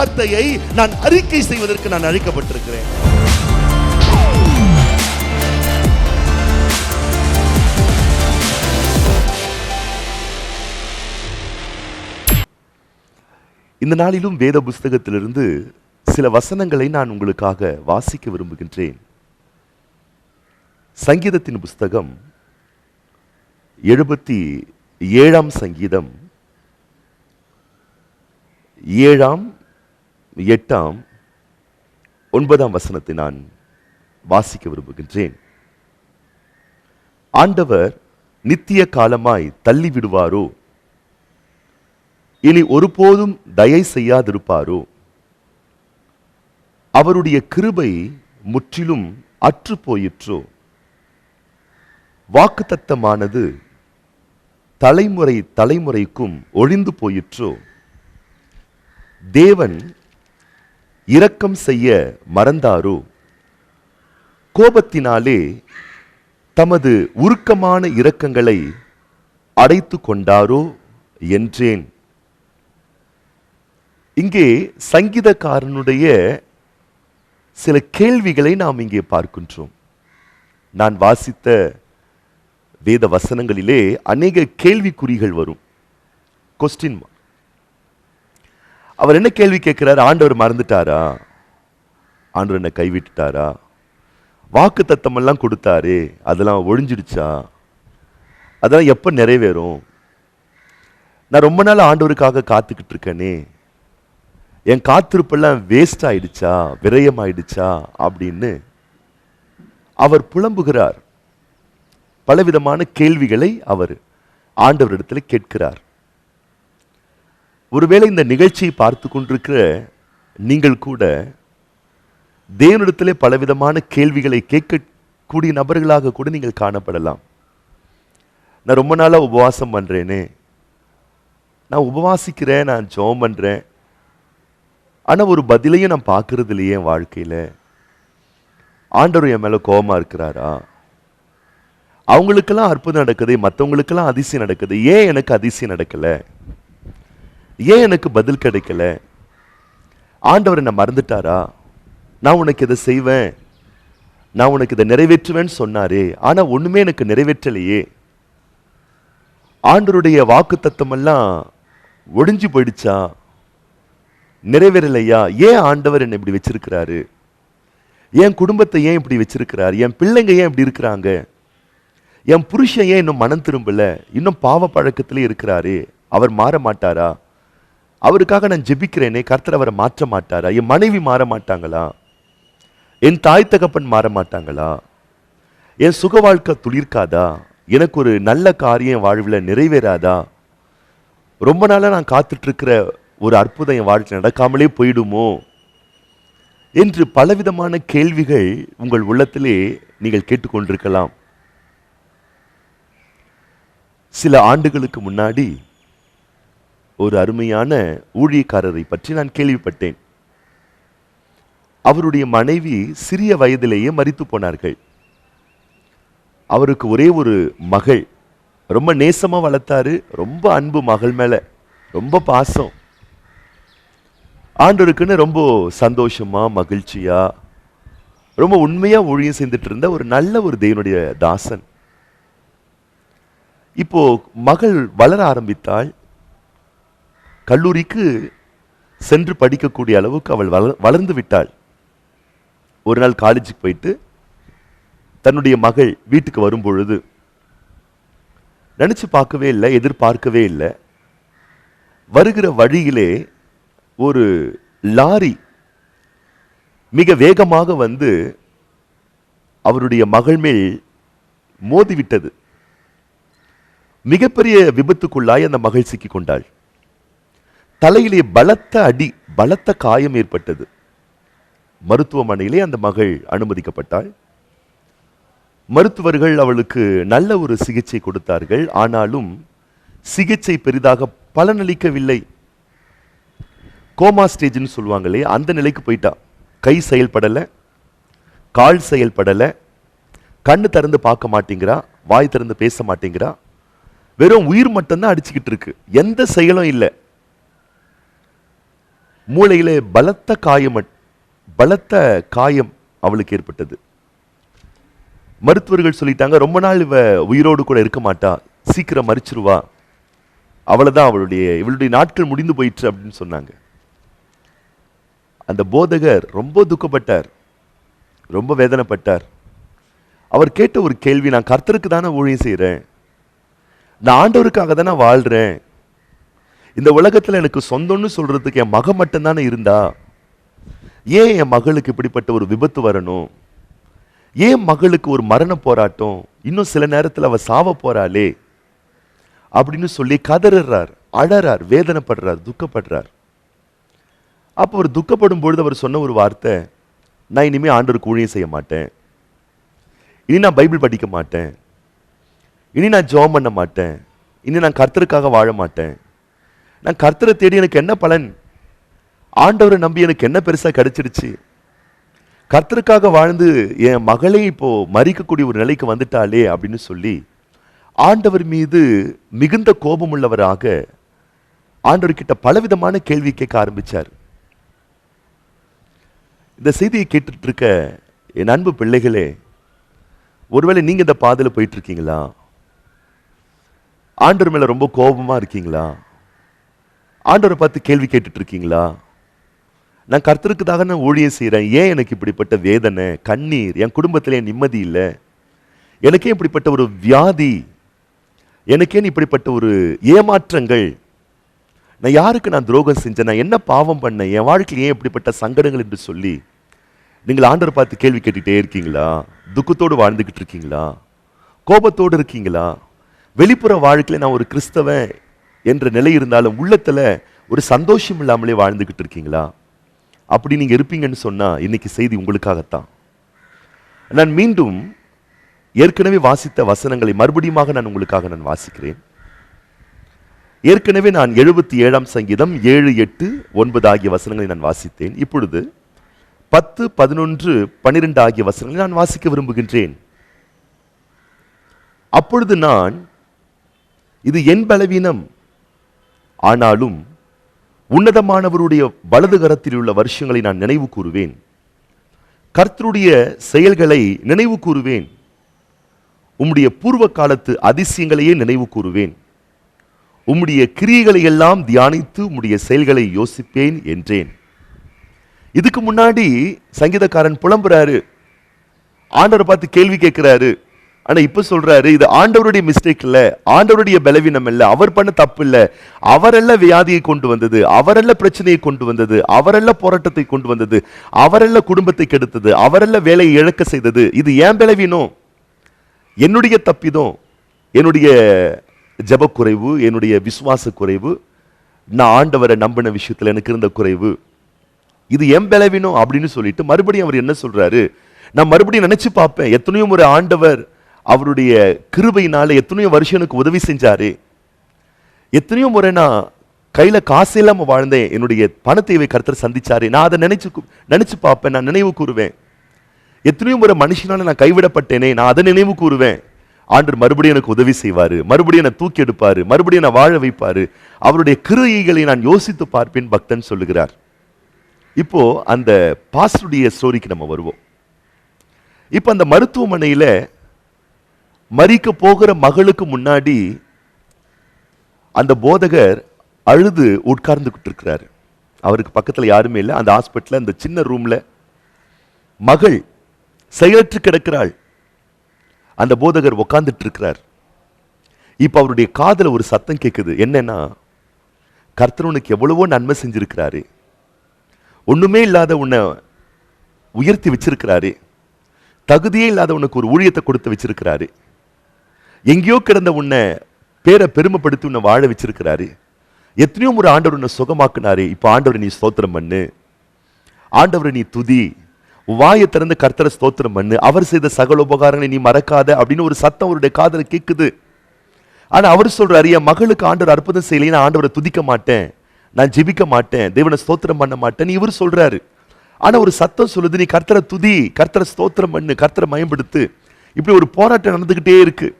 வார்த்தையை நான் அறிக்கை செய்வதற்கு நான் அழைக்கப்பட்டிருக்கிறேன். இந்த நாளிலும் வேத புஸ்தகத்திலிருந்து சில வசனங்களை நான் உங்களுக்காக வாசிக்க விரும்புகின்றேன். சங்கீதத்தின் புஸ்தகம் எழுபத்தி ஏழாம் சங்கீதம் ஏழாம் எட்டாம் ஒன்பதாம் வசனத்தை நான் வாசிக்க விரும்புகின்றேன். ஆண்டவர் நித்திய காலமாய் தள்ளி விடுவாரோ இனி ஒருபோதும் தயை செய்யாதிருப்பாரோ? அவருடைய கிருபை முற்றிலும் அற்று போயிற்றோ? வாக்குத்தத்தமானது தலைமுறை தலைமுறைக்கும் ஒழிந்து போயிற்றோ? தேவன் இரக்கம் செய்ய மறந்தாரோ? கோபத்தினாலே தமது உருக்கமான இரக்கங்களை அடைத்து கொண்டாரோ என்றேன். இங்கே சங்கீதக்காரனுடைய சில கேள்விகளை நாம் இங்கே பார்க்கின்றோம். நான் வாசித்த வேத வசனங்களிலே அநேக கேள்விக்குறிகள் வரும். கொஸ்டின் அவர் என்ன கேள்வி கேட்கிறார்? ஆண்டவர் மறந்துட்டாரா? ஆண்டவர் என்னை கைவிட்டுட்டாரா? வாக்கு தத்தமெல்லாம் கொடுத்தாரு அதெல்லாம் ஒழிஞ்சிடுச்சா? அதெல்லாம் எப்போ நிறைவேறும்? நான் ரொம்ப நாள் ஆண்டவருக்காக காத்துக்கிட்டு இருக்கேனே. என் காத்திருப்பெல்லாம் வேஸ்ட் ஆயிடுச்சா? விரயம் ஆயிடுச்சா அப்படின்னு அவர் புலம்புகிறார். பலவிதமான கேள்விகளை அவர் ஆண்டவரிடத்தில் கேட்கிறார். ஒருவேளை இந்த நிகழ்ச்சியை பார்த்து கொண்டிருக்கிற நீங்கள் கூட தேவனிடத்திலே பலவிதமான கேள்விகளை கேட்கக்கூடிய நபர்களாக கூட நீங்கள் காணப்படலாம். நான் ரொம்ப நாளாக உபவாசம் பண்ணுறேனே நான் உபவாசிக்கிறேன் நான் ஜோம் பண்ணுறேன் ஆனால் ஒரு பதிலையும் நான் பார்க்கறது இல்லையே என் வாழ்க்கையில். ஆண்டவர் என் மேலே கோபமாக இருக்கிறாரா? அவங்களுக்கெல்லாம் அற்புதம் நடக்குது மற்றவங்களுக்கெல்லாம் அதிசயம் நடக்குது. ஏன் எனக்கு அதிசயம் நடக்கல? ஏன் எனக்கு பதில் கிடைக்கல? ஆண்டவர் என்ன மறந்துட்டாரா? நான் உனக்கு இதை செய்வேன். நான் உனக்கு இதை நிறைவேற்றுவேன்னு சொன்னாரே. ஆனால் ஒன்றுமே எனக்கு நிறைவேற்றலையே. ஆண்டருடைய வாக்கு தத்தமெல்லாம் ஒடிஞ்சு போயிடுச்சா? நிறைவேறலையா? ஏன் ஆண்டவர் என்னை இப்படி வச்சிருக்கிறாரு? என் குடும்பத்தை ஏன் இப்படி வச்சிருக்கிறாரு? என் பிள்ளைங்க ஏன் இப்படி இருக்கிறாங்க? என் புருஷன் ஏன் இன்னும் மனம் திரும்பல? இன்னும் பாவ பழக்கத்திலே இருக்கிறாரு. அவர் மாற மாட்டாரா? அவருக்காக நான் ஜெபிக்கிறேனே கர்த்தர் அவரை மாற்ற மாட்டாரா? என் மனைவி மாற மாட்டாங்களா? என் தாய் தகப்பன் மாற மாட்டாங்களா? என் சுக வாழ்க்கை துளிர்க்காதா? எனக்கு ஒரு நல்ல காரியம் என் வாழ்வில் நிறைவேறாதா? ரொம்ப நாளாக நான் காத்துட்ருக்கிற ஒரு அற்புதம் என் வாழ்க்கை நடக்காமலே போயிடுமோ? என்று பலவிதமான கேள்விகள் உங்கள் உள்ளத்திலே நீங்கள் கேட்டுக்கொண்டிருக்கலாம். சில ஆண்டுகளுக்கு முன்னாடி ஒரு அருமையான ஊழியக்காரரை பற்றி நான் கேள்விப்பட்டேன். அவருடைய மனைவி சிறிய வயதிலேயே மறித்து போனார்கள். அவருக்கு ஒரே ஒரு மகள். ரொம்ப நேசமாக வளர்த்தாரு. ரொம்ப அன்பு மகள் மேலே. ரொம்ப பாசம். ஆண்டோருக்குன்னு ரொம்ப சந்தோஷமாக மகிழ்ச்சியாக ரொம்ப உண்மையாக ஊழியம் செஞ்சுட்டு இருந்த ஒரு நல்ல ஒரு தேவனுடைய தாசன். இப்போ மகள் வளர ஆரம்பித்தாள் கல்லூரிக்கு சென்று படிக்கக்கூடிய அளவுக்கு அவள் வள வளர்ந்து விட்டாள். ஒரு நாள் காலேஜுக்கு போயிட்டு தன்னுடைய மகள் வீட்டுக்கு வரும் பொழுது பார்க்கவே இல்லை எதிர்பார்க்கவே இல்லை. வருகிற வழியிலே ஒரு லாரி மிக வேகமாக வந்து அவருடைய மகள் மேல் மோதிவிட்டது. மிகப்பெரிய விபத்துக்குள்ளாய் அந்த மகள் சிக்கிக்கொண்டாள். தலையிலே பலத்த அடி பலத்த காயம் ஏற்பட்டது. மருத்துவமனையிலே அந்த மகள் அனுமதிக்கப்பட்டாள். மருத்துவர்கள் அவளுக்கு நல்ல ஒரு சிகிச்சை கொடுத்தார்கள். ஆனாலும் சிகிச்சை பெரிதாக பலனளிக்கவில்லை. கோமா ஸ்டேஜ்னு சொல்லுவாங்களே அந்த நிலைக்கு போயிட்டா. கை செயல்படலை கால் செயல்படலை கண்ணு திறந்து பார்க்க மாட்டேங்கிறா வாய் திறந்து பேச மாட்டேங்கிறா. வெறும் உயிர் மட்டும்தான் அடிச்சுக்கிட்டு இருக்கு. எந்த செயலும் இல்லை. மூளையிலே பலத்த காயம் பலத்த காயம் அவளுக்கு ஏற்பட்டது. மருத்துவர்கள் சொல்லிட்டாங்க ரொம்ப நாள் இவ உயிரோடு கூட இருக்க மாட்டா சீக்கிரம் மறிச்சிருவா. அவ்வளோதான் அவளுடைய இவளுடைய நாட்கள் முடிந்து போயிற்று அப்படின்னு சொன்னாங்க. அந்த போதகர் ரொம்ப துக்கப்பட்டார். ரொம்ப வேதனைப்பட்டார். அவர் கேட்ட ஒரு கேள்வி நான் கர்த்தருக்கு தானே ஊழியம் செய்கிறேன் நான் ஆண்டவருக்காக தானே வாழ்கிறேன் இந்த உலகத்தில் எனக்கு சொந்தம்னு சொல்கிறதுக்கு என் மகன் மட்டும்தானே இருந்தா? ஏன் என் மகளுக்கு இப்படிப்பட்ட ஒரு விபத்து வரணும்? ஏன் மகளுக்கு ஒரு மரண போராட்டம்? இன்னும் சில நேரத்தில் அவள் சாவ போறாளே? அப்படின்னு சொல்லி கதறுறார் அழறார் வேதனைப்படுறார் துக்கப்படுறார். அப்போ அவர் துக்கப்படும் பொழுது அவர் சொன்ன ஒரு வார்த்தை நான் இனிமேல் ஆண்டவருக்கு ஊழியம் செய்ய மாட்டேன். இனி நான் பைபிள் படிக்க மாட்டேன். இனி நான் ஜோம் பண்ண மாட்டேன். இனி நான் கர்த்தருக்காக வாழ மாட்டேன். நான் கர்த்தரை தேடி எனக்கு என்ன பலன்? ஆண்டவரை நம்பி எனக்கு என்ன பெருசாக கிடைச்சிடுச்சு? கர்த்தருக்காக வாழ்ந்து என் மகளே இப்போது மறிக்கக்கூடிய ஒரு நிலைக்கு வந்துட்டாளே அப்படின்னு சொல்லி ஆண்டவர் மீது மிகுந்த கோபமுள்ளவராக ஆண்டவர்கிட்ட பலவிதமான கேள்வி கேட்க ஆரம்பிச்சார். இந்த செய்தியை கேட்டுட்டு இருக்க என் அன்பு பிள்ளைகளே ஒருவேளை நீங்கள் இந்த பாதையில் போயிட்டுருக்கீங்களா ஆண்டவர் மேலே ரொம்ப கோபமாக இருக்கீங்களா? ஆண்டவரை பார்த்து கேள்வி கேட்டுட்டு இருக்கீங்களா நான் கர்த்தருக்குதாக நான் ஊழியம் செய்கிறேன் ஏன் எனக்கு இப்படிப்பட்ட வேதனை கண்ணீர்? என் குடும்பத்தில் என் நிம்மதி இல்லை. எனக்கே இப்படிப்பட்ட ஒரு வியாதி. எனக்கேன்னு இப்படிப்பட்ட ஒரு ஏமாற்றங்கள். நான் யாருக்கு நான் துரோகம் செஞ்சேன்? நான் என்ன பாவம் பண்ணேன்? என் வாழ்க்கையில் ஏன் இப்படிப்பட்ட சங்கடங்கள் என்று சொல்லி நீங்கள் ஆண்டவர் பார்த்து கேள்வி கேட்டுகிட்டே இருக்கீங்களா? துக்கத்தோடு வாழ்ந்துக்கிட்டு இருக்கீங்களா? கோபத்தோடு இருக்கீங்களா? வெளிப்புற வாழ்க்கையில் நான் ஒரு கிறிஸ்தவன். என்ற நிலை இருந்தாலும் உள்ளத்தில் ஒரு சந்தோஷம் இல்லாமலே வாழ்ந்துக்கிட்டு இருக்கீங்களா? அப்படி நீங்கள் இருப்பீங்கன்னு சொன்னால் இன்னைக்கு செய்தி உங்களுக்காகத்தான். நான் மீண்டும் ஏற்கனவே வாசித்த வசனங்களை மறுபடியுமாக நான் உங்களுக்காக நான் வாசிக்கிறேன். ஏற்கனவே நான் எழுபத்தி ஏழாம் சங்கீதம் ஏழு எட்டு ஒன்பது ஆகிய வசனங்களை நான் வாசித்தேன். இப்பொழுது பத்து பதினொன்று பன்னிரெண்டு ஆகிய வசனங்களை நான் வாசிக்க விரும்புகின்றேன். அப்பொழுது நான் இது என் பலவீனம் ஆனாலும் உன்னதமானவருடைய வலது கரத்தில் உள்ள வருஷங்களை நான் நினைவு கூறுவேன். கர்த்தருடைய செயல்களை நினைவு கூறுவேன். உம்முடைய பூர்வ காலத்து அதிசயங்களையே நினைவு கூறுவேன். உம்முடைய கிரியைகளை எல்லாம் தியானித்து உம்முடைய செயல்களை யோசிப்பேன் என்றேன். இதுக்கு முன்னாடி சங்கீதக்காரன் புலம்புறாரு. ஆண்டரை பார்த்து கேள்வி கேட்கிறாரு. ஆனால் இப்போ சொல்கிறாரு இது ஆண்டவருடைய மிஸ்டேக் இல்லை ஆண்டவருடைய பலவீனம் இல்லை அவர் பண்ண தப்பு இல்லை. அவரல்ல வியாதியை கொண்டு வந்தது அவரல்ல பிரச்சனையை கொண்டு வந்தது அவரல்ல போராட்டத்தை கொண்டு வந்தது அவரல்ல குடும்பத்தை கெடுத்தது அவரல்ல வேலையை இழக்க செய்தது. இது ஏன் பலவீனம்? என்னுடைய தப்பிதம் என்னுடைய ஜபக்குறைவு என்னுடைய விசுவாச குறைவு நான் ஆண்டவரை நம்பின விஷயத்தில் எனக்கு இருந்த குறைவு. இது என் பலவீனம் அப்படின்னு சொல்லிட்டு மறுபடியும் அவர் என்ன சொல்கிறாரு நான் மறுபடியும் நினைச்சு பார்ப்பேன் எத்தனையோ முறை ஆண்டவர் அவருடைய கிருபையினால எத்தனையோ வருஷம் எனக்கு உதவி செஞ்சாரு. எத்தனையோ முறை நான் கையில காசு இல்லாம வாழ்ந்தேன். என்னுடைய பணத்தேவை கருத்தர் சந்திச்சாரு. நான் அதை நினைச்சு நினைச்சு பார்ப்பேன். நான் நினைவு கூறுவேன். எத்தனையோ முறை மனுஷனால நான் கைவிடப்பட்டேனே. நான் அதை நினைவு கூறுவேன். ஆண்டு மறுபடியும் எனக்கு உதவி செய்வார். மறுபடியும் என்னை தூக்கி எடுப்பார். மறுபடியும் என்னை வாழ வைப்பார். அவருடைய கிருகைகளை நான் யோசித்து பார்ப்பேன் பக்தன் சொல்லுகிறார். இப்போ அந்த பாஸ்டருடைய ஸ்டோரிக்கு நம்ம வருவோம். இப்போ அந்த மருத்துவமனையில் மறிக்க போகிற மகளுக்கு முன்னாடி அந்த போதகர் அழுது உட்கார்ந்துகிட்டு இருக்கிறாரு அவருக்கு பக்கத்தில் யாருமே இல்லை. அந்த ஹாஸ்பிட்டலில் அந்த சின்ன ரூமில் மகள் செயலற்று கிடக்கிறாள். அந்த போதகர் உட்கார்ந்துட்டு இருக்கிறார் இப்போ அவருடைய காதில் ஒரு சத்தம் கேட்குது என்னன்னா கர்த்தனுக்கு எவ்வளவோ நன்மை செஞ்சிருக்கிறாரு. ஒன்றுமே இல்லாத உன்னை உயர்த்தி வச்சிருக்கிறாரு. தகுதியே இல்லாத உனக்கு ஒரு ஊழியத்தை கொடுத்து வச்சிருக்கிறாரு. எங்கேயோ கிடந்த உன்னை பேரை பெருமைப்படுத்தி உன்னை வாழ வச்சிருக்கிறாரு. எத்தனையோ ஒரு ஆண்டவர் உன்னை சுகமாக்குனாரு. இப்போ ஆண்டவரை நீ ஸ்தோத்திரம் பண்ணு. ஆண்டவரை நீ துதி. வாயை திறந்து கர்த்தரை ஸ்தோத்திரம் பண்ணு. அவர் செய்த சகல உபகாரங்களை நீ மறக்காத அப்படின்னு ஒரு சத்தம் அவருடைய காதலை கேட்குது ஆனால் அவர் சொல்றாரு என் மகளுக்கு ஆண்டவர் அற்புதம் செய்யலைன்னு நான் ஆண்டவரை துதிக்க மாட்டேன். நான் ஜெபிக்க மாட்டேன். தேவனை ஸ்தோத்திரம் பண்ண மாட்டேன். இவர் சொல்றாரு. ஆனால் ஒரு சத்தம் சொல்லுது நீ கர்த்தரை துதி கர்த்தரை ஸ்தோத்திரம் பண்ணு கர்த்தரை மயம்படுத்து. இப்படி ஒரு போராட்டம் நடந்துக்கிட்டே இருக்குது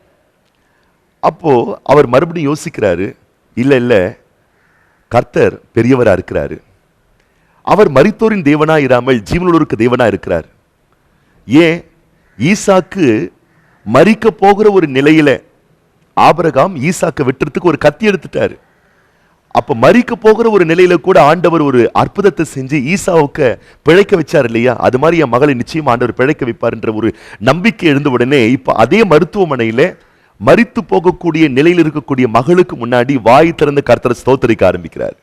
அப்போது அவர் மறுபடியும் யோசிக்கிறாரு இல்லை இல்லை கர்த்தர் பெரியவராக இருக்கிறாரு. அவர் மறித்தோரின் தேவனா இராமல் ஜீவனுள்ளோருக்கு தேவனாக இருக்கிறார். ஏன்? ஈசாக்கு மறிக்க போகிற ஒரு நிலையில் ஆபரகாம் ஈசாக்க வெட்டுறதுக்கு ஒரு கத்தி எடுத்துட்டாரு. அப்போ மறிக்க போகிற ஒரு நிலையில கூட ஆண்டவர் ஒரு அற்புதத்தை செஞ்சு ஈசாவுக்கு பிழைக்க வச்சார் இல்லையா? அது மாதிரி என் மகளை நிச்சயம் ஆண்டவர் பிழைக்க வைப்பார்ன்ற ஒரு நம்பிக்கை எழுந்த உடனே இப்போ அதே மருத்துவமனையில் மறித்து போகக்கூடிய நிலையில் இருக்கக்கூடிய மகளுக்கு முன்னாடி வாய் திறந்து கர்த்தரை ஸ்தோத்தரிக்க ஆரம்பிக்கிறார்.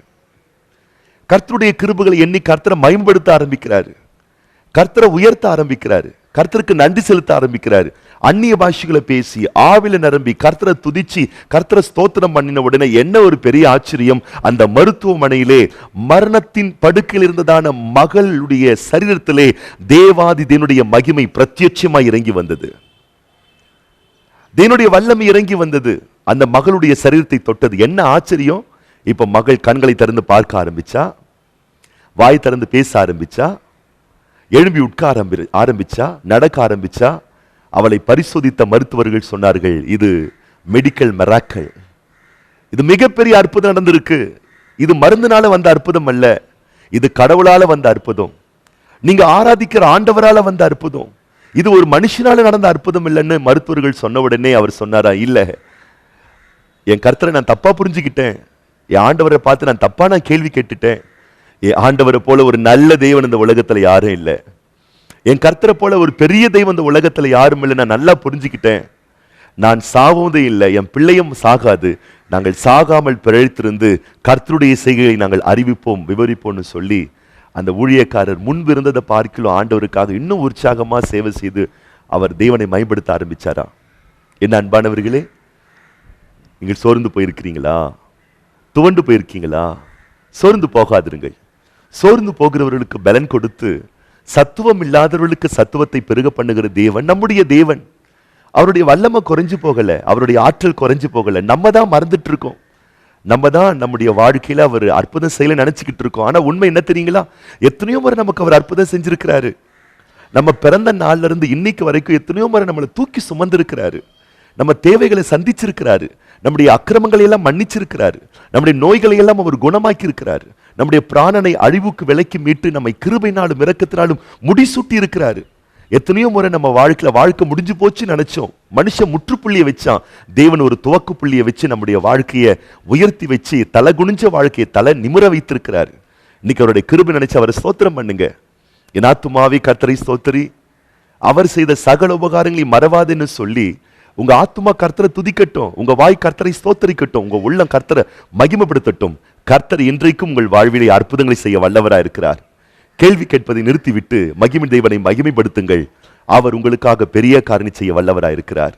கர்த்தருடைய கிருபுகளை எண்ணி கர்த்தரை மயம்படுத்த ஆரம்பிக்கிறாரு. கர்த்தரை உயர்த்த ஆரம்பிக்கிறாரு. கர்த்தருக்கு நன்றி செலுத்த ஆரம்பிக்கிறாரு. அந்நிய பாஷைகளை பேசி ஆவில நிரம்பி கர்த்தரை துதிச்சு கர்த்தரை ஸ்தோத்திரம் பண்ணின உடனே என்ன ஒரு பெரிய ஆச்சரியம். அந்த மருத்துவமனையிலே மரணத்தின் படுக்கையில் இருந்ததான மகளுடைய சரீரத்திலே தேவாதி தேவனுடைய மகிமை பிரத்யட்சமாய் இறங்கி வந்தது. தேவனுடைய வல்லமை இறங்கி வந்தது. அந்த மகளுடைய சரீரத்தை தொட்டது. என்ன ஆச்சரியம்? இப்போ மகள் கண்களை திறந்து பார்க்க ஆரம்பிச்சா? வாய் திறந்து பேச ஆரம்பிச்சா? எழும்பி உட்கார ஆரம்பி- ஆரம்பிச்சா? நடக்க ஆரம்பிச்சா? அவளை பரிசோதித்த மருத்துவர்கள் சொன்னார்கள் இது மெடிக்கல் மெராக்கள் இது மிகப்பெரிய அற்புதம் நடந்திருக்கு. இது மருந்தினால வந்த அற்புதம் அல்ல. இது கடவுளால வந்த அற்புதம். நீங்க ஆராதிக்கிற ஆண்டவரால வந்த அற்புதம். இது ஒரு மனுஷனால நடந்த அற்புதம் இல்லைன்னு மருத்துவர்கள் சொன்ன உடனே அவர் சொன்னாரா? இல்லை. என் கருத்தரை நான் தப்பா புரிஞ்சுக்கிட்டேன். என் ஆண்டவரை பார்த்து நான் தப்பா நான் கேள்வி கேட்டுட்டேன். என் ஆண்டவரை போல ஒரு நல்ல தெய்வன் இந்த உலகத்துல யாரும் இல்லை. என் கர்த்தரை போல ஒரு பெரிய தெய்வம் இந்த உலகத்துல யாரும் இல்லை நான் நல்லா புரிஞ்சுக்கிட்டேன். நான் சாவதே இல்லை என் பிள்ளையும் சாகாது. நாங்கள் சாகாமல் பிழைத்திருந்து கர்த்தருடைய செய்கையை நாங்கள் அறிவிப்போம் விவரிப்போம்னு சொல்லி அந்த ஊழியக்காரர் முன்பு இருந்ததை பார்க்கலாம் ஆண்டவருக்காக இன்னும் உற்சாகமாக சேவை செய்து அவர் தேவனை மயப்படுத்த ஆரம்பித்தாரா என்ன அன்பானவர்களே நீங்கள் சோர்ந்து போயிருக்கிறீங்களா? துவண்டு போயிருக்கீங்களா? சோர்ந்து போகாதிருங்கள். சோர்ந்து போகிறவர்களுக்கு பலன் கொடுத்து சத்துவம் இல்லாதவர்களுக்கு சத்துவத்தை பெருக பண்ணுகிற தேவன் நம்முடைய தேவன். அவருடைய வல்லமை குறைஞ்சு போகலை அவருடைய ஆற்றல் குறைஞ்சு போகலை நம்ம தான் மறந்துட்டு இருக்கோம். நம்ம தான் நம்முடைய வாழ்க்கையில் அவர் அற்புதம் செய்யல நினச்சிக்கிட்டு இருக்கோம். ஆனால் உண்மை என்ன தெரியுங்களா? எத்தனையோ முறை நமக்கு அவர் அற்புதம் செஞ்சுருக்கிறாரு. நம்ம பிறந்த நாள்ல இருந்து இன்னைக்கு வரைக்கும் எத்தனையோ முறை நம்மளை தூக்கி சுமந்திருக்கிறாரு. நம்ம தேவைகளை சந்திச்சிருக்கிறாரு. நம்முடைய அக்கிரமங்களை எல்லாம் மன்னிச்சிருக்கிறாரு. நம்முடைய நோய்களை எல்லாம் அவர் குணமாக்கி இருக்கிறாரு நம்முடைய பிராணனை அழிவுக்கு விலைக்கு மீட்டு நம்மை கிருபைனாலும் இறக்கத்தினாலும் முடிசூட்டி இருக்கிறாரு எத்தனையோ முறை நம்ம வாழ்க்கையில வாழ்க்கை முடிஞ்சு போச்சு நினைச்சோம். மனுஷன் முற்றுப்புள்ளியை வச்சான். தேவன் ஒரு துவக்கு புள்ளியை வச்சு நம்முடைய வாழ்க்கையை உயர்த்தி வச்சு தலை குனிஞ்ச வாழ்க்கையை தலை நிமிர வைத்திருக்கிறாரு. இன்னைக்கு அவருடைய கிருபை நினைச்சு அவரை ஸ்தோத்திரம் பண்ணுங்க. என் ஆத்துமாவே கர்த்தரை ஸ்தோத்திரி. அவர் செய்த சகல உபகாரங்களை மறவாதுன்னு சொல்லி உங்க ஆத்துமா கர்த்தரை துதிக்கட்டும். உங்க வாய் கர்த்தரை ஸ்தோத்தரிக்கட்டும். உங்க உள்ளம் கர்த்தரை மகிமைப்படுத்தட்டும். கர்த்தர் இன்றைக்கும் உங்கள் வாழ்விலே அற்புதங்களை செய்ய வல்லவராய் இருக்கிறார் கேள்வி கேட்பதை நிறுத்திவிட்டு மகிமை தேவனை மகிமைப்படுத்துங்கள். அவர் உங்களுக்காக பெரிய காரணி செய்ய வல்லவராயிருக்கிறார்.